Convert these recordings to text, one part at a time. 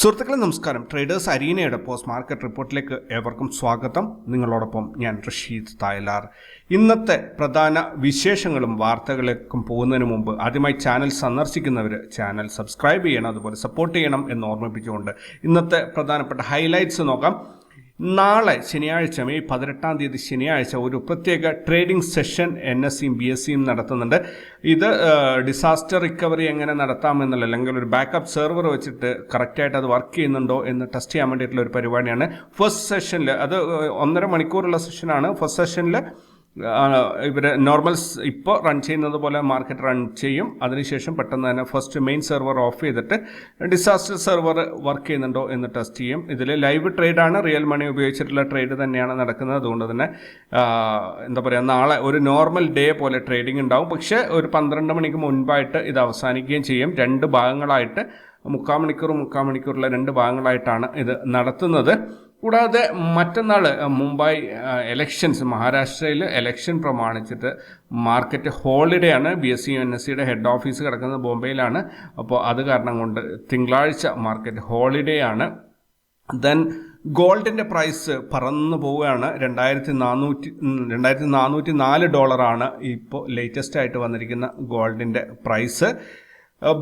സുഹൃത്തുക്കളെ നമസ്കാരം. Traders അരീനയുടെ post market റിപ്പോർട്ടിലേക്ക് ഏവർക്കും സ്വാഗതം. നിങ്ങളോടൊപ്പം ഞാൻ റഷീദ് തായലാർ. ഇന്നത്തെ പ്രധാന വിശേഷങ്ങളും വാർത്തകളേക്കും പോകുന്നതിന് മുമ്പ് ആദ്യമായി ചാനൽ സന്ദർശിക്കുന്നവർ ചാനൽ സബ്സ്ക്രൈബ് ചെയ്യണം അതുപോലെ സപ്പോർട്ട് ചെയ്യണം എന്ന് ഓർമ്മിപ്പിച്ചുകൊണ്ട് ഇന്നത്തെ പ്രധാനപ്പെട്ട ഹൈലൈറ്റ്സ് നോക്കാം. നാളെ ശനിയാഴ്ച മെയ് പതിനെട്ടാം തീയതി ശനിയാഴ്ച ഒരു പ്രത്യേക ട്രേഡിംഗ് സെഷൻ എൻ എസ് സിയും ബി എസ് സിയും നടത്തുന്നുണ്ട്. ഇത് ഡിസാസ്റ്റർ റിക്കവറി എങ്ങനെ നടത്താമെന്നുള്ള അല്ലെങ്കിൽ ഒരു ബാക്കപ്പ് സെർവർ വെച്ചിട്ട് കറക്റ്റായിട്ട് അത് വർക്ക് ചെയ്യുന്നുണ്ടോ എന്ന് ടെസ്റ്റ് ചെയ്യാൻ വേണ്ടിയിട്ടുള്ള ഒരു പരിപാടിയാണ്. ഫസ്റ്റ് സെഷനിൽ അത് ഒന്നര മണിക്കൂറുള്ള സെഷനാണ് ഫസ്റ്റ് സെഷനിൽ ഇവർ നോർമൽസ് ഇപ്പോൾ റൺ ചെയ്യുന്നത് പോലെ മാർക്കറ്റ് റൺ ചെയ്യും. അതിനുശേഷം പെട്ടെന്ന് തന്നെ ഫസ്റ്റ് മെയിൻ സെർവർ ഓഫ് ചെയ്തിട്ട് ഡിസാസ്റ്റർ സെർവർ വർക്ക് ചെയ്യുന്നുണ്ടോ എന്ന് ടെസ്റ്റ് ചെയ്യും. ഇതിൽ ലൈവ് ട്രേഡാണ് റിയൽ മണി ഉപയോഗിച്ചിട്ടുള്ള ട്രേഡ് തന്നെയാണ് നടക്കുന്നത്. അതുകൊണ്ട് തന്നെ എന്താ പറയുക നാളെ ഒരു നോർമൽ ഡേ പോലെ ട്രേഡിംഗ് ഉണ്ടാവും. പക്ഷേ ഒരു പന്ത്രണ്ട് മണിക്ക് മുൻപായിട്ട് ഇത് അവസാനിക്കുകയും ചെയ്യും. രണ്ട് ഭാഗങ്ങളായിട്ട് മുക്കാൽ മണിക്കൂർ മുക്കാൽ മണിക്കൂറുള്ള രണ്ട് ഭാഗങ്ങളായിട്ടാണ് ഇത് നടത്തുന്നത്. കൂടാതെ മറ്റന്നാൾ മുംബൈ എലക്ഷൻസ് മഹാരാഷ്ട്രയിൽ എലക്ഷൻ പ്രമാണിച്ചിട്ട് മാർക്കറ്റ് ഹോളിഡേ ആണ് B S C N S സിയുടെ ഹെഡ് ഓഫീസ് കിടക്കുന്നത് ബോംബെയിലാണ്. അപ്പോൾ അത് കാരണം കൊണ്ട് തിങ്കളാഴ്ച മാർക്കറ്റ് ഹോളിഡേ ആണ് ദെൻ ഗോൾഡിന്റെ പ്രൈസ് പറന്നു പോവുകയാണ്. രണ്ടായിരത്തി നാനൂറ്റി രണ്ടായിരത്തി നാനൂറ്റി നാല് ഡോളറാണ് ഇപ്പോൾ ലേറ്റസ്റ്റ് ആയിട്ട് വന്നിരിക്കുന്ന ഗോൾഡിന്റെ price.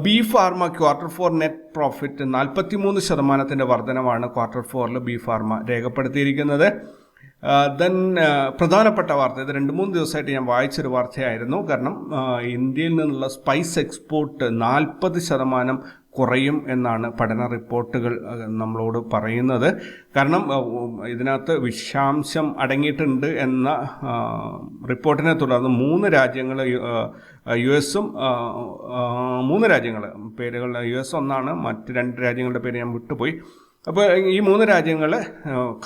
B pharma quarter four net profit നാൽപ്പത്തി മൂന്ന് ശതമാനത്തിന്റെ വർധനമാണ് ക്വാർട്ടർ ഫോറിൽ ബി ഫാർമ രേഖപ്പെടുത്തിയിരിക്കുന്നത്. ദെൻ പ്രധാനപ്പെട്ട വാർത്ത ഇത് രണ്ട് മൂന്ന് ദിവസമായിട്ട് ഞാൻ വായിച്ചൊരു വാർത്തയായിരുന്നു. കാരണം ഇന്ത്യയിൽ നിന്നുള്ള സ്പൈസ് എക്സ്പോർട്ട് നാൽപ്പത് ശതമാനം കുറയും എന്നാണ് പഠന റിപ്പോർട്ടുകൾ നമ്മളോട് പറയുന്നത്. കാരണം ഇതിനകത്ത് വിഷാംശം അടങ്ങിയിട്ടുണ്ട് എന്ന റിപ്പോർട്ടിനെ തുടർന്ന് മൂന്ന് രാജ്യങ്ങൾ യു എസും മൂന്ന് രാജ്യങ്ങൾ പേരുകൾ യു എസ് ഒന്നാണ് മറ്റ് രണ്ട് രാജ്യങ്ങളുടെ പേര് ഞാൻ വിട്ടുപോയി. അപ്പോൾ ഈ മൂന്ന് രാജ്യങ്ങൾ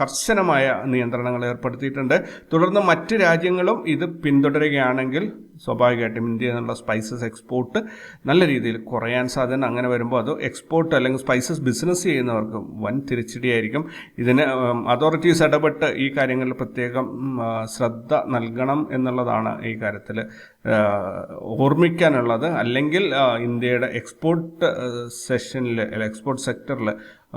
കർശനമായ നിയന്ത്രണങ്ങൾ ഏർപ്പെടുത്തിയിട്ടുണ്ട്. തുടർന്ന് മറ്റ് രാജ്യങ്ങളും ഇത് പിന്തുടരുകയാണെങ്കിൽ സ്വാഭാവികമായിട്ടും ഇന്ത്യയിൽ നിന്നുള്ള സ്പൈസസ് എക്സ്പോർട്ട് നല്ല രീതിയിൽ കുറയാൻ സാധ്യത അങ്ങനെ വരുമ്പോൾ അത് എക്സ്പോർട്ട് അല്ലെങ്കിൽ സ്പൈസസ് ബിസിനസ് ചെയ്യുന്നവർക്ക് വൻ തിരിച്ചടിയായിരിക്കും. ഇതിന് അതോറിറ്റീസ് ഇടപെട്ട് ഈ കാര്യങ്ങളിൽ പ്രത്യേകം ശ്രദ്ധ നൽകണം എന്നുള്ളതാണ് ഈ കാര്യത്തിൽ ഓർമ്മിക്കാനുള്ളത്. അല്ലെങ്കിൽ ഇന്ത്യയുടെ എക്സ്പോർട്ട് സെഷനിൽ എക്സ്പോർട്ട് സെക്ടറിൽ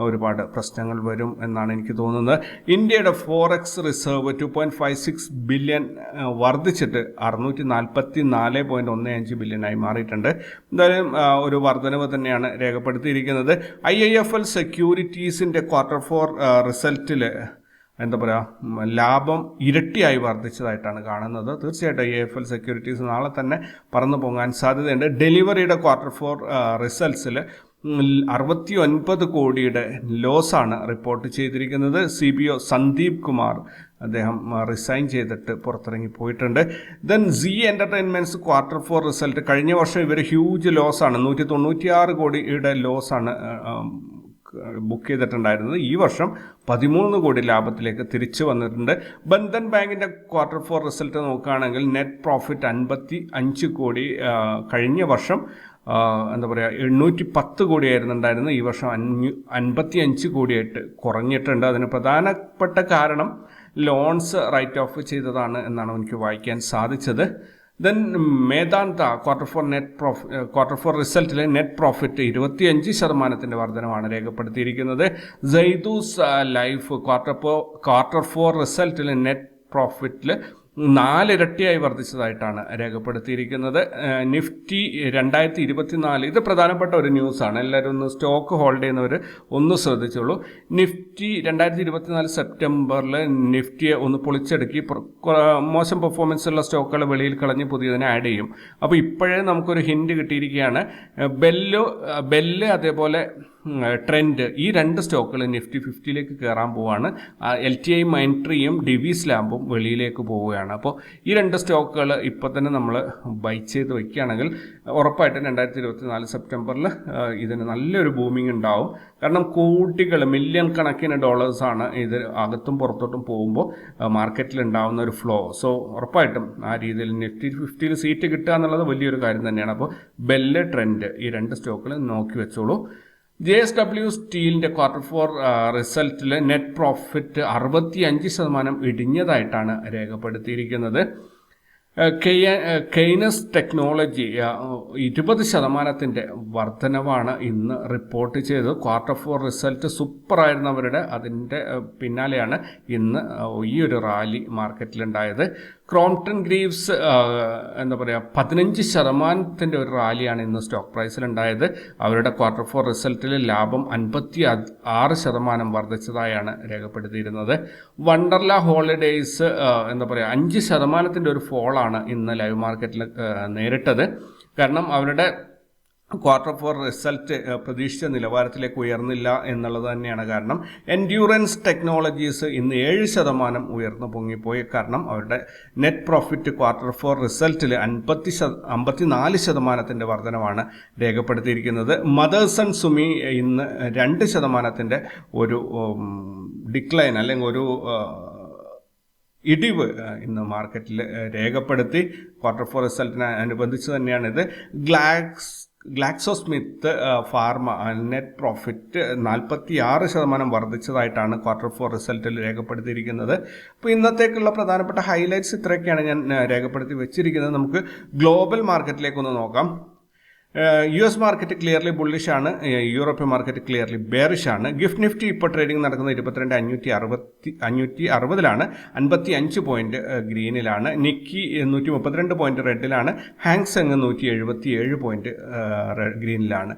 ഒരുപാട് പ്രശ്നങ്ങൾ വരും എന്നാണ് എനിക്ക് തോന്നുന്നത്. ഇന്ത്യയുടെ forex reserve two point five six billion വർദ്ധിച്ചിട്ട് അറുന്നൂറ്റി നാൽപ്പത്തി നാല് പോയിന്റ് ഒന്ന് അഞ്ച് ബില്യണായി മാറിയിട്ടുണ്ട്. എന്തായാലും ഒരു വർധനവ് തന്നെയാണ് രേഖപ്പെടുത്തിയിരിക്കുന്നത്. ഐ ഐ എഫ് എൽ സെക്യൂരിറ്റീസിന്റെ ക്വാർട്ടർ ഫോർ റിസൾട്ടിൽ എന്താ പറയുക ലാഭം ഇരട്ടിയായി വർദ്ധിച്ചതായിട്ടാണ് കാണുന്നത്. തീർച്ചയായിട്ടും ഐ എഫ് എൽ സെക്യൂരിറ്റീസ് നാളെ തന്നെ പറന്നു പോകാൻ സാധ്യതയുണ്ട്. ഡെലിവറിയുടെ ക്വാർട്ടർ ഫോർ റിസൾട്ട്സിൽ അറുപത്തി ഒൻപത് കോടിയുടെ ലോസാണ് റിപ്പോർട്ട് ചെയ്തിരിക്കുന്നത്. C B O Sandeep Kumar അദ്ദേഹം റിസൈൻ ചെയ്തിട്ട് പുറത്തിറങ്ങി പോയിട്ടുണ്ട്. Then Zee Entertainments quarter four result. കഴിഞ്ഞ വർഷം ഇവർ ഹ്യൂജ് ലോസാണ്. നൂറ്റി തൊണ്ണൂറ്റിയാറ് കോടിയുടെ ലോസാണ് ബുക്ക് ചെയ്തിട്ടുണ്ടായിരുന്നത്. ഈ വർഷം പതിമൂന്ന് കോടി ലാഭത്തിലേക്ക് തിരിച്ചു വന്നിട്ടുണ്ട്. ബന്ധൻ ബാങ്കിന്റെ ക്വാർട്ടർ ഫോർ റിസൾട്ട് നോക്കുകയാണെങ്കിൽ നെറ്റ് പ്രോഫിറ്റ് അൻപത്തി അഞ്ച് കോടി കഴിഞ്ഞ വർഷം എന്താ പറയുക എണ്ണൂറ്റി പത്ത് കോടിയായിരുന്നു ഉണ്ടായിരുന്നത് ഈ വർഷം അഞ്ഞു അൻപത്തി അഞ്ച് കോടിയായിട്ട് കുറഞ്ഞിട്ടുണ്ട്. അതിന് പ്രധാനപ്പെട്ട കാരണം ലോൺസ് റൈറ്റ് ഓഫ് ചെയ്തതാണ് എന്നാണ് എനിക്ക് വായിക്കാൻ സാധിച്ചത്. Then Medanta quarter four net profit quarter four റിസൾട്ടിലെ net profit ഇരുപത്തിയഞ്ച് ശതമാനത്തിന്റെ വർധനമാണ് രേഖപ്പെടുത്തിയിരിക്കുന്നത്. Zydus life quarter four quarter four റിസൾട്ടിലെ net പ്രോഫിറ്റിൽ നാലിരട്ടിയായി വർദ്ധിച്ചതായിട്ടാണ് രേഖപ്പെടുത്തിയിരിക്കുന്നത്. നിഫ്റ്റി രണ്ടായിരത്തി ഇരുപത്തിനാല് ഇത് പ്രധാനപ്പെട്ട ഒരു ന്യൂസാണ്. എല്ലാവരും ഒന്ന് സ്റ്റോക്ക് ഹോൾഡ് ചെയ്യുന്നവർ ഒന്ന് ശ്രദ്ധിച്ചോളൂ. നിഫ്റ്റി രണ്ടായിരത്തി ഇരുപത്തിനാല് സെപ്റ്റംബറിൽ നിഫ്റ്റിയെ ഒന്ന് പൊളിച്ചെടുക്കി. മോശം പെർഫോമൻസ് ഉള്ള സ്റ്റോക്കുകൾ വെളിയിൽ കളഞ്ഞ് പുതിയതിനെ ആഡ് ചെയ്യും. അപ്പോൾ ഇപ്പോഴേ നമുക്കൊരു ഹിൻഡ് കിട്ടിയിരിക്കുകയാണ്. ബെല്ലോ ബെല്ല് അതേപോലെ ട്രെൻഡ് ഈ രണ്ട് സ്റ്റോക്കുകൾ നിഫ്റ്റി ഫിഫ്റ്റിയിലേക്ക് കയറാൻ പോവുകയാണ് എൽ ടി ഐ മൈൻട്രിയും ഡിവിസ് ലാമ്പും വെളിയിലേക്ക് പോവുകയാണ്. അപ്പോൾ ഈ രണ്ട് സ്റ്റോക്കുകൾ ഇപ്പോൾ തന്നെ നമ്മൾ ബൈ ചെയ്ത് വയ്ക്കുകയാണെങ്കിൽ ഉറപ്പായിട്ടും രണ്ടായിരത്തി ഇരുപത്തി നാല് സെപ്റ്റംബറിൽ ഇതിന് നല്ലൊരു ബൂമിംഗ് ഉണ്ടാവും. കാരണം കോടികൾ മില്യൺ കണക്കിന് ഡോളേഴ്സാണ് ഇത് അകത്തും പുറത്തോട്ടും പോകുമ്പോൾ മാർക്കറ്റിൽ ഉണ്ടാകുന്ന ഒരു ഫ്ലോ സോ ഉറപ്പായിട്ടും ആ രീതിയിൽ നിഫ്റ്റി ഫിഫ്റ്റിയിൽ സീറ്റ് കിട്ടുക എന്നുള്ളത് വലിയൊരു കാര്യം തന്നെയാണ്. അപ്പോൾ ബെല്ല് ട്രെൻഡ് ഈ രണ്ട് സ്റ്റോക്കുകൾ നോക്കി വെച്ചോളൂ. ജെ എസ് ഡബ്ല്യു സ്റ്റീലിന്റെ ക്വാർട്ടർ ഫോർ റിസൾട്ടിൽ നെറ്റ് പ്രോഫിറ്റ് അറുപത്തി അഞ്ച് ശതമാനം ഇടിഞ്ഞതായിട്ടാണ് രേഖപ്പെടുത്തിയിരിക്കുന്നത്. കെയ്നസ് ടെക്നോളജി ഇരുപത് ശതമാനത്തിന്റെ വർധനവാണ് ഇന്ന് റിപ്പോർട്ട് ചെയ്തത്. ക്വാർട്ടർ ഫോർ റിസൾട്ട് സൂപ്പറായിരുന്നവരുടെ അതിന്റെ പിന്നാലെയാണ് ഇന്ന് ഈ ഒരു റാലി മാർക്കറ്റിലുണ്ടായത് ക്രോംപ്ടൺ ഗ്രീവ്സ് എന്താ പറയുക പതിനഞ്ച് ശതമാനത്തിന്റെ ഒരു റാലിയാണ് ഇന്ന് സ്റ്റോക്ക് പ്രൈസിൽ പ്രൈസിലുണ്ടായത്. അവരുടെ ക്വാർട്ടർ ഫോർ റിസൾട്ടിൽ ലാഭം അൻപത്തി ആറ് ശതമാനം വർദ്ധിച്ചതായാണ് രേഖപ്പെടുത്തിയിരുന്നത്. വണ്ടർല ഹോളിഡേയ്സ് എന്താ പറയുക അഞ്ച് ശതമാനത്തിന്റെ ഒരു ഫോളാണ് ഇന്ന് ലൈവ് മാർക്കറ്റിൽ നേരിട്ടത്. കാരണം അവരുടെ ക്വാർട്ടർ ഫോർ റിസൾട്ട് പ്രതീക്ഷിച്ച നിലവാരത്തിലേക്ക് ഉയർന്നില്ല എന്നുള്ളത് തന്നെയാണ് കാരണം. എൻഡ്യൂറൻസ് ടെക്നോളജീസ് ഇന്ന് ഏഴ് ശതമാനം ഉയർന്നു പൊങ്ങിപ്പോയി. കാരണം അവരുടെ നെറ്റ് പ്രോഫിറ്റ് ക്വാർട്ടർ ഫോർ റിസൾട്ടിൽ അൻപത്തി ശത അമ്പത്തിനാല് ശതമാനത്തിന്റെ വർധനമാണ് രേഖപ്പെടുത്തിയിരിക്കുന്നത്. മദേഴ്സ് ആൻഡ് സുമി ഇന്ന് രണ്ട് ശതമാനത്തിന്റെ ഒരു ഡിക്ലൈൻ അല്ലെങ്കിൽ ഒരു ഇടിവ് ഇന്ന് മാർക്കറ്റിൽ രേഖപ്പെടുത്തി. ക്വാർട്ടർ ഫോർ റിസൾട്ടിനെ അനുബന്ധിച്ച് തന്നെയാണിത്. Glax Glaxo Smith uh, pharma net profit നാൽപ്പത്തി ആറ് ശതമാനം വർദ്ധിച്ചതായിട്ടാണ് ക്വാർട്ടർ ഫോർ റിസൾട്ടിൽ രേഖപ്പെടുത്തിയിരിക്കുന്നത്. അപ്പോൾ ഇന്നത്തേക്കുള്ള പ്രധാനപ്പെട്ട ഹൈലൈറ്റ്സ് ഇത്രയൊക്കെയാണ് ഞാൻ രേഖപ്പെടുത്തി വെച്ചിരിക്കുന്നത്. നമുക്ക് ഗ്ലോബൽ മാർക്കറ്റിലേക്കൊന്ന് നോക്കാം. U S market clearly bullish ആണ്. യൂറോപ്യൻ മാർക്കറ്റ് ക്ലിയർലി ബെയറിഷ് ആണ്. ഗിഫ്റ്റ് നിഫ്റ്റി ഇപ്പോൾ ട്രേഡിംഗ് നടക്കുന്നത് ഇരുപത്തിരണ്ട് അഞ്ഞൂറ്റി അറുപത്തി അഞ്ഞൂറ്റി അറുപതിലാണ്. അൻപത്തി അഞ്ച് പോയിന്റ് ഗ്രീനിലാണ്. നിക്കി നൂറ്റി മുപ്പത്തിരണ്ട് പോയിന്റ് റെഡിലാണ് ഹാങ്സെങ് നൂറ്റി എഴുപത്തി ഏഴ് പോയിന്റ് ഗ്രീനിലാണ്.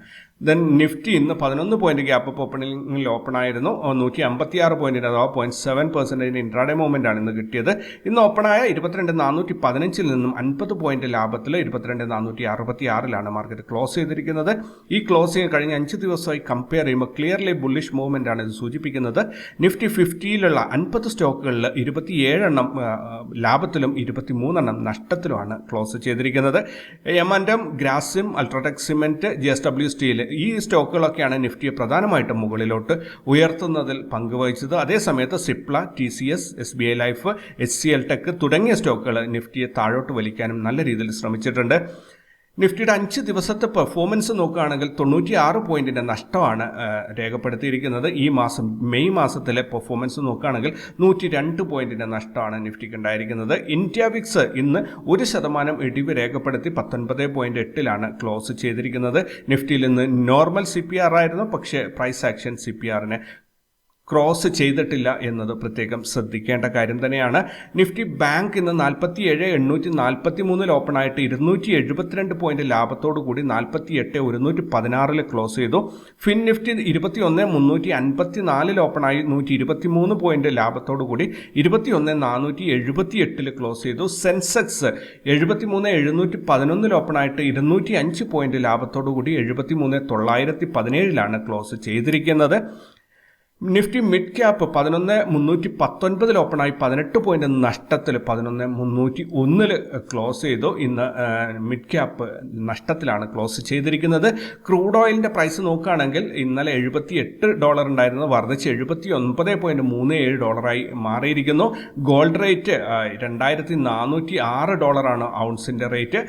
ദെൻ നിഫ്റ്റി ഇന്ന് പതിനൊന്ന് പോയിന്റ് ഗ്യാപ്പ് ഓപ്പണിംഗിൽ ഓപ്പൺ ആയിരുന്നു നൂറ്റി അമ്പത്തി ആറ് പോയിന്റിന് അഥവാ പോയിന്റ് സെവൻ പെർസെന്റേജിന് ഇൻട്രാഡേ മൂവ്മെന്റ് ആണ് ഇന്ന് കിട്ടിയത്. ഇന്ന് ഓപ്പണായ ഇരുപത്തിരണ്ട് നാനൂറ്റി പതിനഞ്ചിൽ നിന്നും അൻപത് പോയിന്റ് ലാഭത്തിൽ ഇരുപത്തിരണ്ട് നാനൂറ്റി അറുപത്തി ആറിലാണ് മാർക്കറ്റ് ക്ലോസ് ചെയ്തിരിക്കുന്നത്. ഈ ക്ലോസിംഗ് കഴിഞ്ഞ അഞ്ച് ദിവസമായി കമ്പയർ ചെയ്യുമ്പോൾ ക്ലിയർലി ബുള്ളിഷ് മൂവ്മെന്റ് ആണ് ഇത് സൂചിപ്പിക്കുന്നത്. നിഫ്റ്റി ഫിഫ്റ്റിയിലുള്ള അൻപത് സ്റ്റോക്കുകളിൽ ഇരുപത്തിയേഴെണ്ണം ലാഭത്തിലും ലാഭത്തിലും ഇരുപത്തിമൂന്നെണ്ണം നഷ്ടത്തിലുമാണ് ക്ലോസ് ചെയ്തിരിക്കുന്നത്. എമൻഡം Grasim UltraTech cement J S W steel ഈ സ്റ്റോക്കുകളൊക്കെയാണ് നിഫ്റ്റിയെ പ്രധാനമായിട്ടും മുകളിലോട്ട് ഉയർത്തുന്നതിൽ പങ്കുവഹിച്ചത്. അതേസമയത്ത് Cipla T C S S B I life H C L tech തുടങ്ങിയ സ്റ്റോക്കുകൾ നിഫ്റ്റിയെ താഴോട്ട് വലിക്കാനും നല്ല രീതിയിൽ ശ്രമിച്ചിട്ടുണ്ട്. നിഫ്റ്റിയുടെ അഞ്ച് ദിവസത്തെ പെർഫോമൻസ് നോക്കുകയാണെങ്കിൽ തൊണ്ണൂറ്റി ആറ് പോയിന്റിന്റെ നഷ്ടമാണ് രേഖപ്പെടുത്തിയിരിക്കുന്നത്. ഈ മാസം മെയ് മാസത്തിലെ പെർഫോമൻസ് നോക്കുകയാണെങ്കിൽ നൂറ്റി രണ്ട് പോയിന്റിന്റെ നഷ്ടമാണ് നിഫ്റ്റിക്ക് ഉണ്ടായിരിക്കുന്നത്. ഇന്ത്യ വിക്സ് ഇന്ന് ഒരു ശതമാനം ഇടിവ് രേഖപ്പെടുത്തി പത്തൊൻപത് പോയിന്റ് എട്ടിലാണ് ക്ലോസ് ചെയ്തിരിക്കുന്നത്. നിഫ്റ്റിയിൽ ഇന്ന് നോർമൽ സി പി ആർ ആയിരുന്നു പക്ഷേ പ്രൈസ് ആക്ഷൻ സി പി ആറിനെ ക്രോസ് ചെയ്തിട്ടില്ല എന്നത് പ്രത്യേകം ശ്രദ്ധിക്കേണ്ട കാര്യം തന്നെയാണ്. നിഫ്റ്റി ബാങ്ക് ഇന്ന് നാൽപ്പത്തി ഏഴ് എണ്ണൂറ്റി നാൽപ്പത്തി മൂന്നിൽ ഓപ്പൺ ആയിട്ട് ഇരുന്നൂറ്റി എഴുപത്തിരണ്ട് പോയിന്റ് ലാഭത്തോടു കൂടി നാൽപ്പത്തി എട്ട് ഒരുന്നൂറ്റി പതിനാറിൽ ക്ലോസ് ചെയ്തു. ഫിൻ നിഫ്റ്റി ഇരുപത്തി ഒന്ന് മുന്നൂറ്റി അൻപത്തി നാലിൽ ഓപ്പൺ ആയി നൂറ്റി ഇരുപത്തി മൂന്ന് പോയിന്റ് ലാഭത്തോടു കൂടി ഇരുപത്തി ഒന്ന് നാനൂറ്റി എഴുപത്തി എട്ടിൽ ക്ലോസ് ചെയ്തു. സെൻസെക്സ് എഴുപത്തി മൂന്ന് എഴുന്നൂറ്റി പതിനൊന്നിൽ ഓപ്പൺ ആയിട്ട് ഇരുന്നൂറ്റി അഞ്ച് പോയിന്റ് ലാഭത്തോടു കൂടി എഴുപത്തി മൂന്ന് തൊള്ളായിരത്തി പതിനേഴിലാണ് ക്ലോസ് ചെയ്തിരിക്കുന്നത്. നിഫ്റ്റി മിഡ് ക്യാപ്പ് പതിനൊന്ന് മുന്നൂറ്റി പത്തൊൻപതിൽ ഓപ്പണായി പതിനെട്ട് പോയിന്റ് നഷ്ടത്തിൽ പതിനൊന്ന് മുന്നൂറ്റി ഒന്നിൽ ക്ലോസ് ചെയ്തു. ഇന്ന് മിഡ് ക്യാപ്പ് നഷ്ടത്തിലാണ് ക്ലോസ് ചെയ്തിരിക്കുന്നത്. ക്രൂഡ് ഓയിലിന്റെ പ്രൈസ് നോക്കുകയാണെങ്കിൽ ഇന്നലെ എഴുപത്തി എട്ട് ഡോളർ ഉണ്ടായിരുന്നത് വർദ്ധിച്ച് എഴുപത്തി ഒൻപത് പോയിന്റ് മൂന്ന് ഏഴ് ഡോളറായി മാറിയിരിക്കുന്നു. ഗോൾഡ് റേറ്റ് രണ്ടായിരത്തി നാനൂറ്റി ആറ് ഡോളറാണ് ഔൺസിന്റെ rate.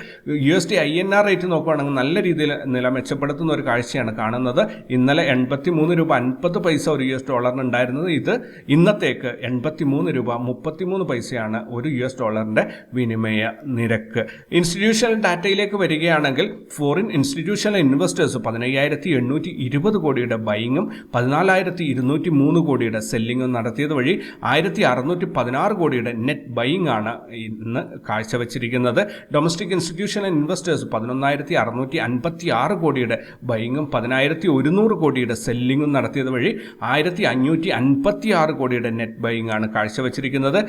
U S D I N R rate നോക്കുകയാണെങ്കിൽ നല്ല രീതിയിൽ നില മെച്ചപ്പെടുത്തുന്ന ഒരു കാഴ്ചയാണ് കാണുന്നത്. ഇന്നലെ എൺപത്തി മൂന്ന് രൂപ അൻപത് പൈസ ഒരു എസ് ഡോളറിന് ഉണ്ടായിരുന്നത് ഇത് ഇന്നത്തേക്ക് എൺപത്തി മൂന്ന് രൂപ മുപ്പത്തിമൂന്ന് പൈസയാണ് ഒരു യു എസ് ഡോളറിന്റെ വിനിമയ നിരക്ക്. ഇൻസ്റ്റിറ്റ്യൂഷണൽ ഡാറ്റയിലേക്ക് വരികയാണെങ്കിൽ ഫോറിൻ ഇൻസ്റ്റിറ്റ്യൂഷണൽ ഇൻവെസ്റ്റേഴ്സ് പതിനയ്യായിരത്തി എണ്ണൂറ്റി ഇരുപത് കോടിയുടെ ബൈങ്ങും പതിനാലായിരത്തി ഇരുന്നൂറ്റി മൂന്ന് കോടിയുടെ സെല്ലിങ്ങും നടത്തിയത് വഴി ആയിരത്തി അറുന്നൂറ്റി പതിനാറ് കോടിയുടെ നെറ്റ് ബൈങ് ആണ് ഇന്ന് കാഴ്ചവെച്ചിരിക്കുന്നത്. ഡൊമസ്റ്റിക് ഇൻസ്റ്റിറ്റ്യൂഷണൽ ഇൻവെസ്റ്റേഴ്സ് പതിനൊന്നായിരത്തി അറുന്നൂറ്റി അൻപത്തി ആറ് കോടിയുടെ ബൈങ്ങും പതിനായിരത്തി ഒരുന്നൂറ് കോടിയുടെ സെല്ലിങ്ങും നടത്തിയത് വഴി ആയിരത്തി അഞ്ഞൂറ്റി അൻപത്തി ആറ് കോടിയുടെ നെറ്റ് ബൈങ് ആണ് കാഴ്ചവെച്ചിരിക്കുന്നത്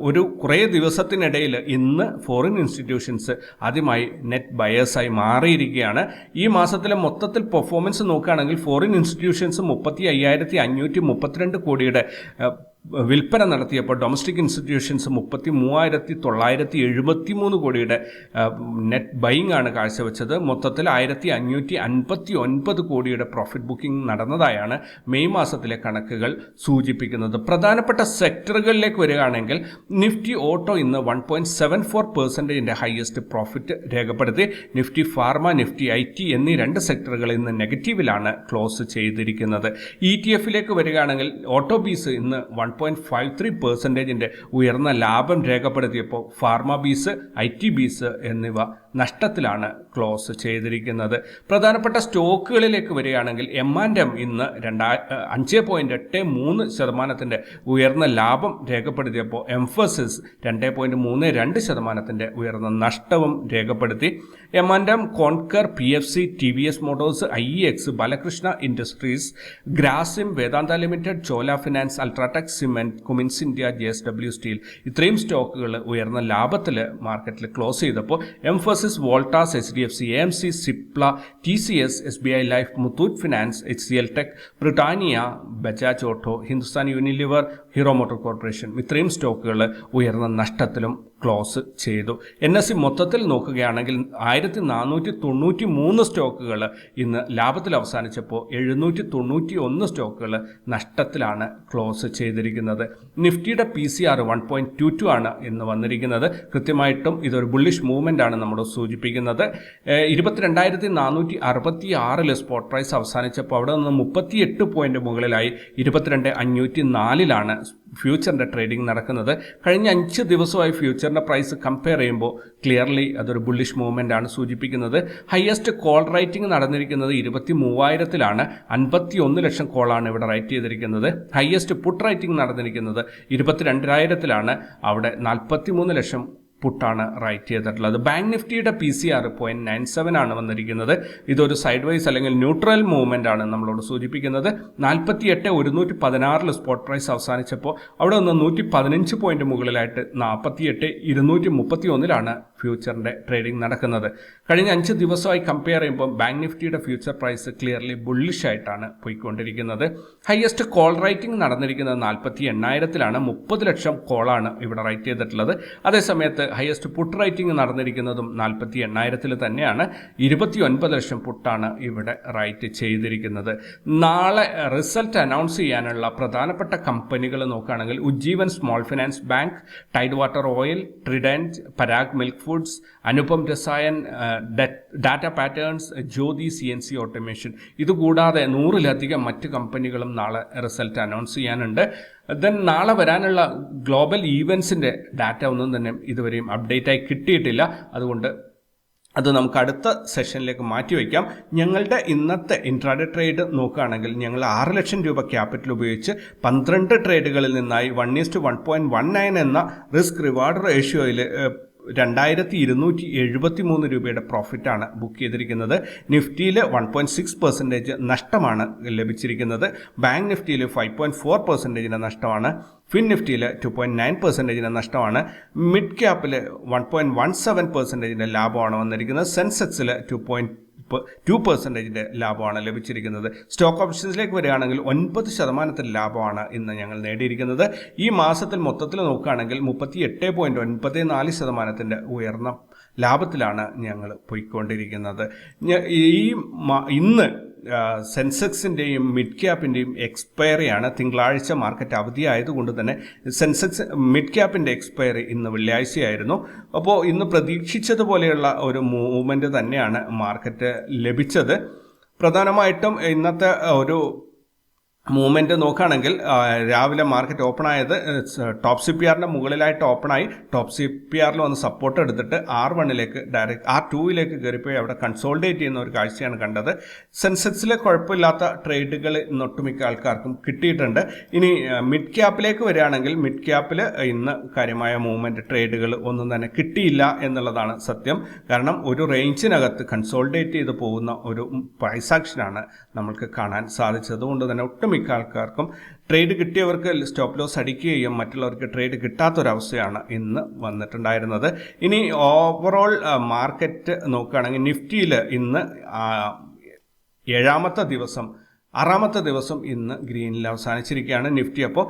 ഒരു കുറേ ദിവസത്തിനിടയിൽ ഇന്ന് ഫോറിൻ ഇൻസ്റ്റിറ്റ്യൂഷൻസ് ആദ്യമായി നെറ്റ് ബയേഴ്സായി മാറിയിരിക്കുകയാണ്. ഈ മാസത്തിലെ മൊത്തത്തിൽ പെർഫോമൻസ് നോക്കുകയാണെങ്കിൽ ഫോറിൻ ഇൻസ്റ്റിറ്റ്യൂഷൻസ് മുപ്പത്തി അയ്യായിരത്തി അഞ്ഞൂറ്റി മുപ്പത്തിരണ്ട് കോടിയുടെ വിൽപ്പന നടത്തിയപ്പോൾ ഡൊമസ്റ്റിക് ഇൻസ്റ്റിറ്റ്യൂഷൻസ് മുപ്പത്തി മൂവായിരത്തി തൊള്ളായിരത്തി എഴുപത്തി മൂന്ന് കോടിയുടെ നെറ്റ് ബൈങ് ആണ് കാഴ്ചവെച്ചത്. മൊത്തത്തിൽ ആയിരത്തി അഞ്ഞൂറ്റി അൻപത്തി ഒൻപത് കോടിയുടെ പ്രോഫിറ്റ് ബുക്കിംഗ് നടന്നതായാണ് മെയ് മാസത്തിലെ കണക്കുകൾ സൂചിപ്പിക്കുന്നത്. പ്രധാനപ്പെട്ട സെക്ടറുകളിലേക്ക് വരികയാണെങ്കിൽ നിഫ്റ്റി ഓട്ടോ ഇന്ന് വൺ പോയിന്റ് സെവൻ ഫോർ പെർസെന്റേജിന്റെ ഹയസ്റ്റ് പ്രോഫിറ്റ് രേഖപ്പെടുത്തി. Nifty pharma Nifty I T എന്നീ രണ്ട് സെക്ടറുകൾ ഇന്ന് നെഗറ്റീവിലാണ് ക്ലോസ് ചെയ്തിരിക്കുന്നത്. ഇ ടി എഫിലേക്ക് വരികയാണെങ്കിൽ ഓട്ടോ ബീസ് ഇന്ന് വൺ പോയിന്റ് ഫൈവ് ത്രീ പെർസെന്റേജിന്റെ ഉയർന്ന ലാഭം രേഖപ്പെടുത്തിയപ്പോൾ pharma BeES I T BeES എന്നിവ നഷ്ടത്തിലാണ് ക്ലോസ് ചെയ്തിരിക്കുന്നത്. പ്രധാനപ്പെട്ട സ്റ്റോക്കുകളിലേക്ക് വരികയാണെങ്കിൽ എം ആൻഡ് എം ഇന്ന് രണ്ടാ അഞ്ച് പോയിന്റ് എട്ട് മൂന്ന് ശതമാനത്തിന്റെ ഉയർന്ന ലാഭം രേഖപ്പെടുത്തിയപ്പോൾ എംഫസിസ് രണ്ട് പോയിന്റ് മൂന്ന് രണ്ട് ശതമാനത്തിന്റെ ഉയർന്ന നഷ്ടവും രേഖപ്പെടുത്തി. M and M Concor P F C T V S motors I X Balkrishna industries Grasim Vedanta limited Chola finance UltraTech cement Cummins India J S W steel ഇത്രയും സ്റ്റോക്കുകൾ ഉയർന്ന ലാഭത്തിൽ മാർക്കറ്റിൽ ക്ലോസ് ചെയ്തപ്പോൾ Mphasis Voltas H D F C M C Cipla T C S S B I life Muthoot finance H C L tech Britannia Bajaj auto Hindustan Unilever Hero motor corporation ഇത്രയും സ്റ്റോക്കുകൾ ഉയർന്ന നഷ്ടത്തിലും close ചെയ്തു. N S C മൊത്തത്തിൽ നോക്കുകയാണെങ്കിൽ ആയിരത്തി നാനൂറ്റി തൊണ്ണൂറ്റി മൂന്ന് സ്റ്റോക്കുകൾ ഇന്ന് ലാഭത്തിൽ അവസാനിച്ചപ്പോൾ എഴുന്നൂറ്റി തൊണ്ണൂറ്റി ഒന്ന് സ്റ്റോക്കുകൾ നഷ്ടത്തിലാണ് ക്ലോസ് ചെയ്തിരിക്കുന്നത്. നിഫ്റ്റിയുടെ P C R one point two two ആണ് ഇന്ന് വന്നിരിക്കുന്നത്. കൃത്യമായിട്ടും ഇതൊരു ബുള്ളിഷ് മൂവ്മെന്റ് ആണ് നമ്മൾ സൂചിപ്പിക്കുന്നത്. ഇരുപത്തിരണ്ടായിരത്തി നാനൂറ്റി അറുപത്തി ആറിൽ സ്പോട്ട് പ്രൈസ് അവസാനിച്ചപ്പോൾ അവിടെ നിന്ന് മുപ്പത്തിയെട്ട് പോയിന്റ് മുകളിലായി. ഇരുപത്തിരണ്ട് അഞ്ഞൂറ്റി നാലിലാണ് ഫ്യൂച്ചറിന്റെ ട്രേഡിംഗ് നടക്കുന്നത്. കഴിഞ്ഞ അഞ്ച് ദിവസമായി ഫ്യൂച്ചറിന്റെ പ്രൈസ് കമ്പയർ ചെയ്യുമ്പോൾ ക്ലിയർലി അതൊരു ബുള്ളിഷ് മൂവ്മെന്റ് ആണ് സൂചിപ്പിക്കുന്നത്. ഹയസ്റ്റ് കോൾ റൈറ്റിംഗ് നടന്നിരിക്കുന്നത് ഇരുപത്തി മൂവായിരത്തിലാണ് അൻപത്തി ഒന്ന് ലക്ഷം കോളാണ് ഇവിടെ റൈറ്റ് ചെയ്തിരിക്കുന്നത്. ഹയസ്റ്റ് പുട്ട് റൈറ്റിംഗ് നടന്നിരിക്കുന്നത് ഇരുപത്തിരണ്ടായിരത്തിലാണ്. അവിടെ നാൽപ്പത്തി മൂന്ന് ലക്ഷം പുട്ടാണ് റൈറ്റ് ചെയ്തിട്ടുള്ളത്. ബാങ്ക് നിഫ്റ്റിയുടെ P C R point nine seven ആണ് വന്നിരിക്കുന്നത്. ഇതൊരു സൈഡ് വൈസ് അല്ലെങ്കിൽ ന്യൂട്രൽ മൂവ്മെന്റ് ആണ് നമ്മളോട് സൂചിപ്പിക്കുന്നത്. നാൽപ്പത്തി എട്ട് ഒരുന്നൂറ്റി പതിനാറിൽ സ്പോട്ട് പ്രൈസ് അവസാനിച്ചപ്പോൾ അവിടെ നിന്ന് നൂറ്റി പതിനഞ്ച് പോയിന്റ് മുകളിലായിട്ട് നാൽപ്പത്തി എട്ട് ഇരുന്നൂറ്റി മുപ്പത്തി ഒന്നിലാണ് ഫ്യൂച്ചറിന്റെ ട്രേഡിംഗ് നടക്കുന്നത്. കഴിഞ്ഞ അഞ്ച് ദിവസമായി കമ്പയർ ചെയ്യുമ്പോൾ ബാങ്ക് നിഫ്റ്റിയുടെ ഫ്യൂച്ചർ പ്രൈസ് ക്ലിയർലി ബുള്ളിഷ് ആയിട്ടാണ് പോയിക്കൊണ്ടിരിക്കുന്നത്. ഹയസ്റ്റ് കോൾ റൈറ്റിംഗ് നടന്നിരിക്കുന്നത് നാൽപ്പത്തി എണ്ണായിരത്തിലാണ് മുപ്പത് ലക്ഷം കോളാണ് ഇവിടെ റൈറ്റ് ചെയ്തിട്ടുള്ളത്. അതേസമയത്ത് ഹയസ്റ്റ് പുട്ട് റൈറ്റിംഗ് നടന്നിരിക്കുന്നതും നാൽപ്പത്തി എണ്ണായിരത്തിൽ തന്നെയാണ്. ഇരുപത്തി ഒൻപത് ലക്ഷം പുട്ടാണ് ഇവിടെ റൈറ്റ് ചെയ്തിരിക്കുന്നത്. നാളെ റിസൾട്ട് അനൗൺസ് ചെയ്യാനുള്ള പ്രധാനപ്പെട്ട കമ്പനികൾ നോക്കുകയാണെങ്കിൽ Ujjivan small finance bank Tide Water Oil Trident Parag milk foods Anupam Rasayan data patterns Jyoti C N C automation ഇതുകൂടാതെ നൂറിലധികം മറ്റ് കമ്പനികളും നാളെ റിസൾട്ട് അനൗൺസ് ചെയ്യാനുണ്ട്. ദെൻ നാളെ വരാനുള്ള ഗ്ലോബൽ ഈവൻസിന്റെ ഡാറ്റ ഒന്നും തന്നെ ഇതുവരെയും അപ്ഡേറ്റായി കിട്ടിയിട്ടില്ല. അതുകൊണ്ട് അത് നമുക്ക് അടുത്ത സെഷനിലേക്ക് മാറ്റിവെക്കാം ഞങ്ങളുടെ ഇന്നത്തെ ഇൻട്രാഡേ ട്രേഡ് നോക്കുകയാണെങ്കിൽ ഞങ്ങൾ ആറ് ലക്ഷം രൂപ ക്യാപിറ്റൽ ഉപയോഗിച്ച് പന്ത്രണ്ട് ട്രേഡുകളിൽ നിന്നായി one is to one point one nine എന്ന റിസ്ക് റിവാർഡ് റേഷ്യോയിൽ രണ്ടായിരത്തി ഇരുന്നൂറ്റി എഴുപത്തി മൂന്ന് രൂപയുടെ പ്രോഫിറ്റാണ് ബുക്ക് ചെയ്തിരിക്കുന്നത്. നിഫ്റ്റിയിൽ വൺ പോയിന്റ് സിക്സ് പെർസെന്റേജ് നഷ്ടമാണ് ലഭിച്ചിരിക്കുന്നത്. ബാങ്ക് നിഫ്റ്റിയിൽ ഫൈവ് പോയിന്റ് ഫോർ പെർസെന്റേജിന്റെ നഷ്ടമാണ്. ഫിൻ നിഫ്റ്റിയിൽ ടു പോയിന്റ് നയൻ പെർസെന്റേജിന്റെ നഷ്ടമാണ്. മിഡ് ക്യാപ്പിൽ വൺ പോയിന്റ് വൺ സെവൻ പെർസെന്റേജിന്റെ ലാഭമാണ് വന്നിരിക്കുന്നത്. സെൻസെക്സിൽ ടു പോയിന്റ് ടു പെർസെന്റേജിന്റെ ലാഭമാണ് ലഭിച്ചിരിക്കുന്നത്. സ്റ്റോക്ക് ഓപ്ഷൻസിലേക്ക് വരികയാണെങ്കിൽ ഒൻപത് ശതമാനത്തിൽ ലാഭമാണ് ഇന്ന് ഞങ്ങൾ നേടിയിരിക്കുന്നത്. ഈ മാസത്തിൽ മൊത്തത്തിൽ നോക്കുകയാണെങ്കിൽ മുപ്പത്തി എട്ട് പോയിന്റ് ഒൻപത് നാല് ശതമാനത്തിന്റെ ഉയർന്ന ലാഭത്തിലാണ് ഞങ്ങൾ പോയിക്കൊണ്ടിരിക്കുന്നത്. ഈ ഇന്ന് സെൻസെക്സിന്റെയും മിഡ് ക്യാപ്പിന്റെയും എക്സ്പയറിയാണ് തിങ്കളാഴ്ച മാർക്കറ്റ് അവധി ആയതുകൊണ്ട് തന്നെ സെൻസെക്സ് മിഡ് ക്യാപ്പിന്റെ എക്സ്പയറി ഇന്ന് വെള്ളിയാഴ്ചയായിരുന്നു. അപ്പോൾ ഇന്ന് പ്രതീക്ഷിച്ചതുപോലെയുള്ള ഒരു മൂവ്മെന്റ് തന്നെയാണ് മാർക്കറ്റ് ലഭിച്ചത്. പ്രധാനമായിട്ടും ഇന്നത്തെ ഒരു മൂവ്മെന്റ് നോക്കുകയാണെങ്കിൽ രാവിലെ മാർക്കറ്റ് ഓപ്പൺ ആയത് ടോപ്പ് സി പി ആറിന്റെ മുകളിലായിട്ട് ഓപ്പണായി ടോപ്പ് സി പി ആറിൽ വന്ന് സപ്പോർട്ട് എടുത്തിട്ട് ആർ വണ്ണിലേക്ക് ഡയറക്റ്റ് ആർ ടൂവിലേക്ക് കയറിപ്പോയി അവിടെ കൺസോൾഡേറ്റ് ചെയ്യുന്ന ഒരു കാഴ്ചയാണ് കണ്ടത്. സെൻസെക്സിലെ കുഴപ്പമില്ലാത്ത ട്രേഡുകൾ ഇന്ന് ഒട്ടുമിക്ക ആൾക്കാർക്കും കിട്ടിയിട്ടുണ്ട്. ഇനി മിഡ് ക്യാപ്പിലേക്ക് വരികയാണെങ്കിൽ മിഡ് ക്യാപ്പിൽ ഇന്ന് കാര്യമായ മൂവ്മെന്റ് ട്രേഡുകൾ ഒന്നും തന്നെ കിട്ടിയില്ല എന്നുള്ളതാണ് സത്യം. കാരണം ഒരു റേഞ്ചിനകത്ത് കൺസോൾഡേറ്റ് ചെയ്ത് പോകുന്ന ഒരു പ്രൈസ് ആക്ഷനാണ് നമ്മൾക്ക് കാണാൻ സാധിച്ചത്. അതുകൊണ്ട് തന്നെ ഒട്ടുമിക്ക ആൾക്കാർക്കും ട്രേഡ് കിട്ടിയവർക്ക് സ്റ്റോപ്പ് ലോസ് അടിക്കുകയും മറ്റുള്ളവർക്ക് ട്രേഡ് കിട്ടാത്തൊരവസ്ഥയാണ് ഇന്ന് വന്നിട്ടുണ്ടായിരുന്നത്. ഇനി ഓവറോൾ മാർക്കറ്റ് നോക്കുകയാണെങ്കിൽ നിഫ്റ്റിയിൽ ഇന്ന് ഏഴാമത്തെ ദിവസം ആറാമത്തെ ദിവസം ഇന്ന് ഗ്രീനിൽ അവസാനിച്ചിരിക്കുകയാണ് നിഫ്റ്റി. അപ്പോൾ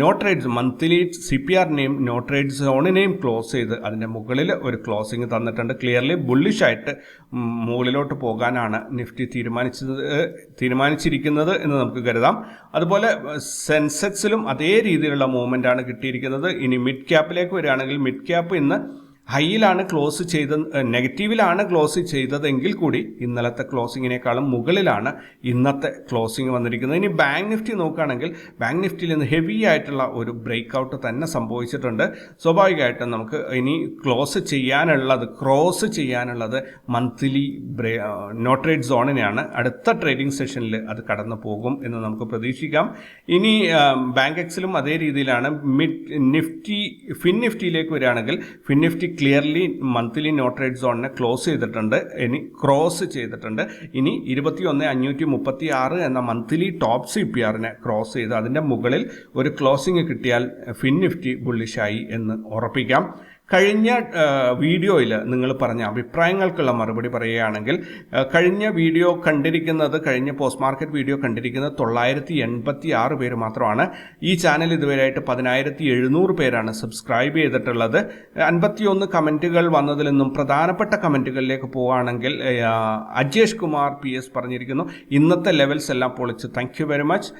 no trades monthly C P ആറിനെയും no trade സോണിനെയും ക്ലോസ് ചെയ്ത് അതിന്റെ മുകളിൽ ഒരു ക്ലോസിങ് തന്നിട്ടുണ്ട്. ക്ലിയർലി ബുള്ളിഷ് ആയിട്ട് മുകളിലോട്ട് പോകാനാണ് നിഫ്റ്റി തീരുമാനിച്ചത് തീരുമാനിച്ചിരിക്കുന്നത് എന്ന് നമുക്ക് കരുതാം. അതുപോലെ സെൻസെക്സിലും അതേ രീതിയിലുള്ള മൂവ്മെന്റ് ആണ് കിട്ടിയിരിക്കുന്നത്. ഇനി മിഡ് ക്യാപ്പിലേക്ക് വരികയാണെങ്കിൽ മിഡ് ക്യാപ്പ് ഇന്ന് ഹൈയിലാണ് ക്ലോസ് ചെയ്ത നെഗറ്റീവിലാണ് ക്ലോസ് ചെയ്തതെങ്കിൽ കൂടി ഇന്നലത്തെ ക്ലോസിങ്ങിനേക്കാളും മുകളിലാണ് ഇന്നത്തെ ക്ലോസിങ് വന്നിരിക്കുന്നത്. ഇനി ബാങ്ക് നിഫ്റ്റി നോക്കുകയാണെങ്കിൽ ബാങ്ക് നിഫ്റ്റിയിൽ നിന്ന് ഹെവി ആയിട്ടുള്ള ഒരു ബ്രേക്ക് ഔട്ട് തന്നെ സംഭവിച്ചിട്ടുണ്ട്. സ്വാഭാവികമായിട്ടും നമുക്ക് ഇനി ക്ലോസ് ചെയ്യാനുള്ളത് ക്രോസ് ചെയ്യാനുള്ളത് മന്ത്ലി ബ്രേ നോട്ട്രേറ്റ് സോണിനെയാണ്. അടുത്ത ട്രേഡിംഗ് സെഷനിൽ അത് കടന്നു പോകും എന്ന് നമുക്ക് പ്രതീക്ഷിക്കാം. ഇനി ബാങ്ക് എക്സിലും അതേ രീതിയിലാണ്. മിഡ് നിഫ്റ്റി ഫിൻ നിഫ്റ്റിയിലേക്ക് വരികയാണെങ്കിൽ fin Nifty clearly monthly no trade സോണിനെ close ചെയ്തിട്ടുണ്ട്. ഇനി ക്രോസ് ചെയ്തിട്ടുണ്ട്. ഇനി ഇരുപത്തി ഒന്ന് അഞ്ഞൂറ്റി മുപ്പത്തി ആറ് എന്ന മന്ത്ലി ടോപ്പ് സി പി ആറിനെ ക്രോസ് ചെയ്ത് അതിന്റെ മുകളിൽ ഒരു ക്ലോസിംഗ് കിട്ടിയാൽ ഫിൻ നിഫ്റ്റി ബുള്ളിഷായി എന്ന് ഉറപ്പിക്കാം. കഴിഞ്ഞ വീഡിയോയിൽ നിങ്ങൾ പറഞ്ഞ അഭിപ്രായങ്ങൾക്കുള്ള മറുപടി പറയുകയാണെങ്കിൽ കഴിഞ്ഞ വീഡിയോ കണ്ടിരിക്കുന്നത് കഴിഞ്ഞ പോസ്റ്റ് മാർക്കറ്റ് വീഡിയോ കണ്ടിരിക്കുന്നത് തൊള്ളായിരത്തി എൺപത്തി ആറ് പേര് മാത്രമാണ്. ഈ ചാനൽ ഇതുവരെയായിട്ട് പതിനായിരത്തി എഴുന്നൂറ് പേരാണ് സബ്സ്ക്രൈബ് ചെയ്തിട്ടുള്ളത്. അൻപത്തിയൊന്ന് കമന്റുകൾ വന്നതിൽ നിന്നും പ്രധാനപ്പെട്ട കമന്റുകളിലേക്ക് പോവുകയാണെങ്കിൽ അജേഷ് കുമാർ പി എസ് പറഞ്ഞിരിക്കുന്നു ഇന്നത്തെ ലെവൽസ് എല്ലാം പൊളിച്ച്. Thank you very much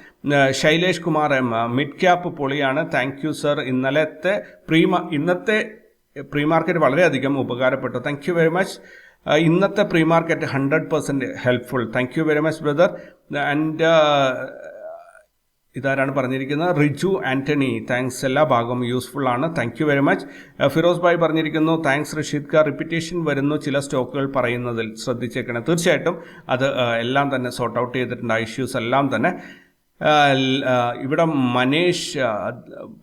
Shailesh Kumar M mid cap പൊളിയാണ്. താങ്ക് യു സർ ഇന്നലത്തെ പ്രീമ ഇന്നത്തെ പ്രീ മാർക്കറ്റ് വളരെയധികം ഉപകാരപ്പെട്ടു. താങ്ക് യു വെരി മച്ച് ഇന്നത്തെ pre market hundred percent helpful. Thank you very much brother and ഇതാരാണ് പറഞ്ഞിരിക്കുന്നത്? റിജു ആന്റണി താങ്ക്സ് എല്ലാ ഭാഗവും യൂസ്ഫുൾ ആണ്. Thank you very much Firoz Bhai പറഞ്ഞിരിക്കുന്നു താങ്ക്സ് റഷീദ് ഖാർ റിപ്പിറ്റേഷൻ വരുന്നു ചില സ്റ്റോക്കുകൾ പറയുന്നതിൽ. ശ്രദ്ധിച്ചേക്കണം. തീർച്ചയായിട്ടും അത് എല്ലാം തന്നെ സോർട്ട് ഔട്ട് ചെയ്തിട്ടുണ്ട് ഇഷ്യൂസ് എല്ലാം തന്നെ. ഇവിടെ മനേഷ്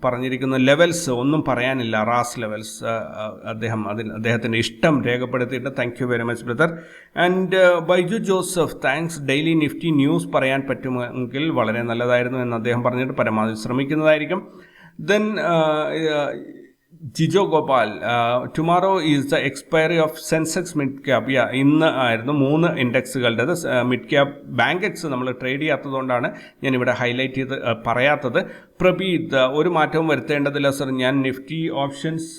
പറഞ്ഞിരിക്കുന്ന ലെവൽസ് ഒന്നും പറയാനില്ല റാസ് ലെവൽസ് അദ്ദേഹം അതിൽ അദ്ദേഹത്തിന്റെ ഇഷ്ടം രേഖപ്പെടുത്തിയിട്ട് thank you very much brother and Baiju Joseph thanks daily Nifty news പറയാൻ പറ്റുമെങ്കിൽ വളരെ നല്ലതായിരുന്നു എന്ന് അദ്ദേഹം പറഞ്ഞിട്ട് പരമാവധി ശ്രമിക്കുന്നതായിരിക്കും. Then Jijo Gopal tomorrow is the expiry of Sensex mid cap yeah ഇന്ന് ആയിരുന്നു മൂന്ന് ഇൻഡെക്സുകളുടേത്. മിഡ് ക്യാപ് ബാങ്ക് നമ്മൾ ട്രേഡ് ചെയ്യാത്തതുകൊണ്ടാണ് ഇവിടെ ഹൈലൈറ്റ് ചെയ്ത് പറയാത്തത്. പ്രബീത് ഒരു മാറ്റവും വരുത്തേണ്ടതില്ല സർ ഞാൻ നിഫ്റ്റി ഓപ്ഷൻസ്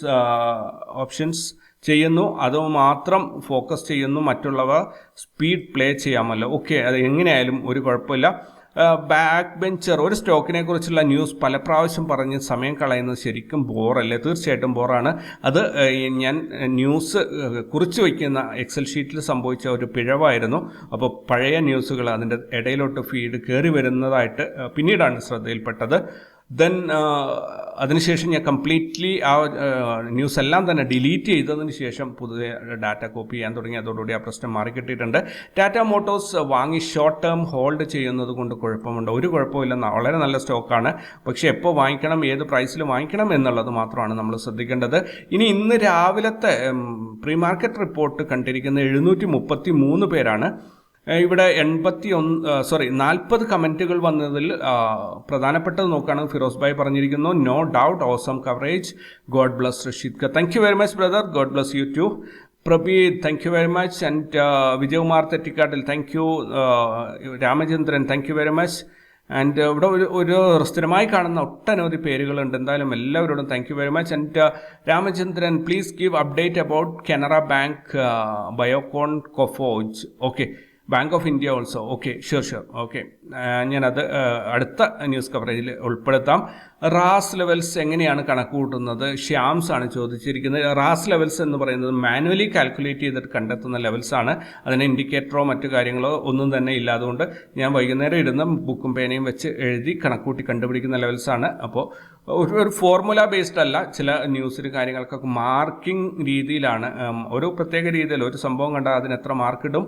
ഓപ്ഷൻസ് ചെയ്യുന്നു. അത് മാത്രം ഫോക്കസ് ചെയ്യുന്നു. മറ്റുള്ളവ സ്പീഡ് പ്ലേ ചെയ്യാമല്ലോ. ഓക്കെ അത് എങ്ങനെയായാലും ഒരു കുഴപ്പമില്ല. ബാക്ക് ബെഞ്ചർ ഒരു സ്റ്റോക്കിനെ കുറിച്ചുള്ള ന്യൂസ് പല പ്രാവശ്യം പറഞ്ഞ് സമയം കളയുന്നത് ശരിക്കും ബോറല്ലേ തീർച്ചയായിട്ടും ബോറാണ് അത് ഞാൻ ന്യൂസ് കുറിച്ച് വയ്ക്കുന്ന എക്സൽ ഷീറ്റിൽ സംഭവിച്ച ഒരു പിഴവായിരുന്നു. അപ്പോൾ പഴയ ന്യൂസുകൾ അതിന്റെ ഇടയിലോട്ട് ഫീഡ് കയറി വരുന്നതായിട്ട് പിന്നീടാണ് ശ്രദ്ധയിൽപ്പെട്ടത്. ദെൻ അതിനുശേഷം ഞാൻ കംപ്ലീറ്റ്ലി ആ ന്യൂസ് എല്ലാം തന്നെ ഡിലീറ്റ് ചെയ്തതിന് ശേഷം പുതിയ ഡാറ്റ കോപ്പി ചെയ്യാൻ തുടങ്ങി. അതോടുകൂടി ആ പ്രശ്നം മാറിക്കിട്ടിയിട്ടുണ്ട് ടാറ്റ മോട്ടോഴ്സ് വാങ്ങി ഷോർട്ട് ടേം ഹോൾഡ് ചെയ്യുന്നത് കൊണ്ട് കുഴപ്പമുണ്ട്. ഒരു കുഴപ്പമില്ല വളരെ നല്ല സ്റ്റോക്കാണ് പക്ഷേ എപ്പോൾ വാങ്ങിക്കണം ഏത് പ്രൈസിൽ വാങ്ങിക്കണം എന്നുള്ളത് മാത്രമാണ് നമ്മൾ ശ്രദ്ധിക്കേണ്ടത്. ഇനി ഇന്ന് രാവിലത്തെ പ്രീ മാർക്കറ്റ് റിപ്പോർട്ട് കണ്ടിരിക്കുന്ന എഴുന്നൂറ്റി പേരാണ്. ഇവിടെ എൺപത്തി ഒന്ന് സോറി നാൽപ്പത് കമന്റുകൾ വന്നതിൽ പ്രധാനപ്പെട്ടത് നോക്കുകയാണ് ഫിറോസ് ഭായ് പറഞ്ഞിരിക്കുന്നു no doubt awesome coverage God bless Rasheed Khan thank you very much brother God bless you too Prabeeth thank you very much and Vijayakumar Thettikkattil thank you Ramachandran thank you very much and ഇവിടെ ഒരു ഒരു സ്ഥിരമായി കാണുന്ന ഒട്ടനവധി പേരുകളുണ്ട്. എന്തായാലും എല്ലാവരോടും thank you very much and Ramachandran please give update about Canara bank Biocon Coforge okay bank of India also okay sure sure okay ഞാനത് അടുത്ത ന്യൂസ് കവറേജിൽ ഉൾപ്പെടുത്താം. റാസ് ലെവൽസ് എങ്ങനെയാണ് കണക്കുകൂട്ടുന്നത് ഷ്യാംസ് ആണ് ചോദിച്ചിരിക്കുന്നത്. റാസ് ലെവൽസ് എന്ന് പറയുന്നത് മാനുവലി കാൽക്കുലേറ്റ് ചെയ്തിട്ട് കണ്ടെത്തുന്ന ലെവൽസ് ആണ്. അതിന് ഇൻഡിക്കേറ്ററോ മറ്റു കാര്യങ്ങളോ ഒന്നും തന്നെ ഇല്ലാതുകൊണ്ട് ഞാൻ വൈകുന്നേരം ഇടുന്ന ബുക്കും പേനയും വെച്ച് എഴുതി കണക്കൂട്ടി കണ്ടുപിടിക്കുന്ന ലെവൽസ് ആണ്. അപ്പോൾ ഒരു ഫോർമുല ബേസ്ഡ് അല്ല. ചില ന്യൂസിൽ കാര്യങ്ങൾക്കൊക്കെ മാർക്കിംഗ് രീതിയിലാണ്. ഒരു പ്രത്യേക രീതിയിൽ ഒരു സംഭവം കണ്ടാൽ അതിന് എത്ര മാർക്ക് ഇടും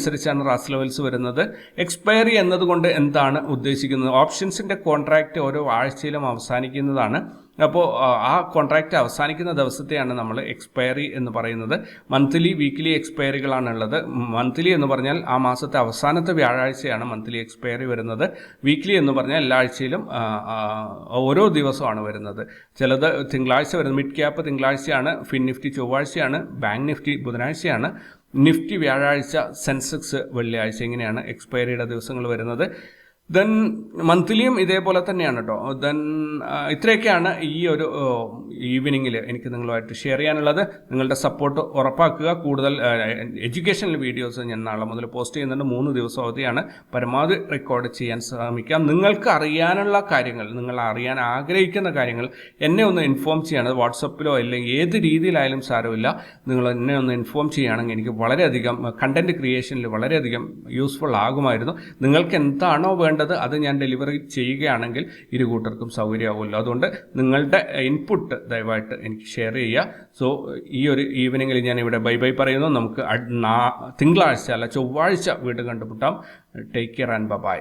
എന്നതിനനുസരിച്ചാണ് റാസ് ലെവൽസ് വരുന്നത്. എക്സ്പയറി എന്നതുകൊണ്ട് എന്താണ് ഉദ്ദേശിക്കുന്നത്? ഓപ്ഷൻസിന്റെ കോൺട്രാക്റ്റ് ഓരോ ആഴ്ചയിലും അവസാനിക്കുന്നതാണ്. അപ്പോൾ ആ കോൺട്രാക്റ്റ് അവസാനിക്കുന്ന ദിവസത്തെയാണ് നമ്മൾ എക്സ്പയറി എന്ന് പറയുന്നത്. Monthly weekly എക്സ്പയറികളാണുള്ളത്. മന്ത്ലി എന്ന് പറഞ്ഞാൽ ആ മാസത്തെ അവസാനത്തെ വ്യാഴാഴ്ചയാണ് മന്ത്ലി എക്സ്പയറി വരുന്നത്. വീക്ക്ലി എന്ന് പറഞ്ഞാൽ എല്ലാ ആഴ്ചയിലും ഓരോ ദിവസമാണ് വരുന്നത്. ചിലത് തിങ്കളാഴ്ച വരുന്നത്. മിഡ് ക്യാപ്പ് തിങ്കളാഴ്ചയാണ് ഫിൻ നിഫ്റ്റി ചൊവ്വാഴ്ചയാണ് ബാങ്ക് നിഫ്റ്റി ബുധനാഴ്ചയാണ്. നിഫ്റ്റി വ്യാഴാഴ്ച സെൻസെക്സ് വെള്ളിയാഴ്ച ഇങ്ങനെയാണ് എക്സ്പയറിയുടെ ദിവസങ്ങൾ വരുന്നത്. ദെൻ മന്ത്ലിയും ഇതേപോലെ തന്നെയാണ് കേട്ടോ ദെൻ ഇത്രയൊക്കെയാണ് ഈ ഒരു ഈവനിങ്ങിൽ എനിക്ക് നിങ്ങളുമായിട്ട് ഷെയർ ചെയ്യാനുള്ളത്. നിങ്ങളുടെ സപ്പോർട്ട് ഉറപ്പാക്കുക. കൂടുതൽ എഡ്യൂക്കേഷണൽ വീഡിയോസ് ഞാൻ നാളെ മുതൽ പോസ്റ്റ് ചെയ്യുന്നുണ്ട്. മൂന്ന് ദിവസം അവധിയാണ്. പരമാവധി റെക്കോർഡ് ചെയ്യാൻ ശ്രമിക്കാം. നിങ്ങൾക്ക് അറിയാനുള്ള കാര്യങ്ങൾ നിങ്ങൾ അറിയാൻ ആഗ്രഹിക്കുന്ന കാര്യങ്ങൾ എന്നെ ഒന്ന് ഇൻഫോം ചെയ്യണം. വാട്സപ്പിലോ അല്ലെങ്കിൽ ഏത് രീതിയിലായാലും സാരമില്ല. നിങ്ങൾ എന്നെ ഒന്ന് ഇൻഫോം ചെയ്യുകയാണെങ്കിൽ എനിക്ക് വളരെയധികം കണ്ടന്റ് ക്രിയേഷനിൽ വളരെയധികം യൂസ്ഫുൾ ആകുമായിരുന്നു. നിങ്ങൾക്ക് എന്താണോ വേണ്ടത് അത് ഞാൻ ഡെലിവറി ചെയ്യുകയാണെങ്കിൽ ഇരു കൂട്ടർക്കും സൗകര്യമാവുമല്ലോ. അതുകൊണ്ട് നിങ്ങളുടെ ഇൻപുട്ട് ദയവായിട്ട് എനിക്ക് ഷെയർ ചെയ്യുക. സോ ഈ ഒരു ഈവനിങ്ങിൽ ഞാൻ ഇവിടെ ബൈ ബൈ പറയുന്നു. നമുക്ക് തിങ്കളാഴ്ച അല്ല ചൊവ്വാഴ്ച വീണ്ടും കണ്ടുമുട്ടാം. Take care and bye.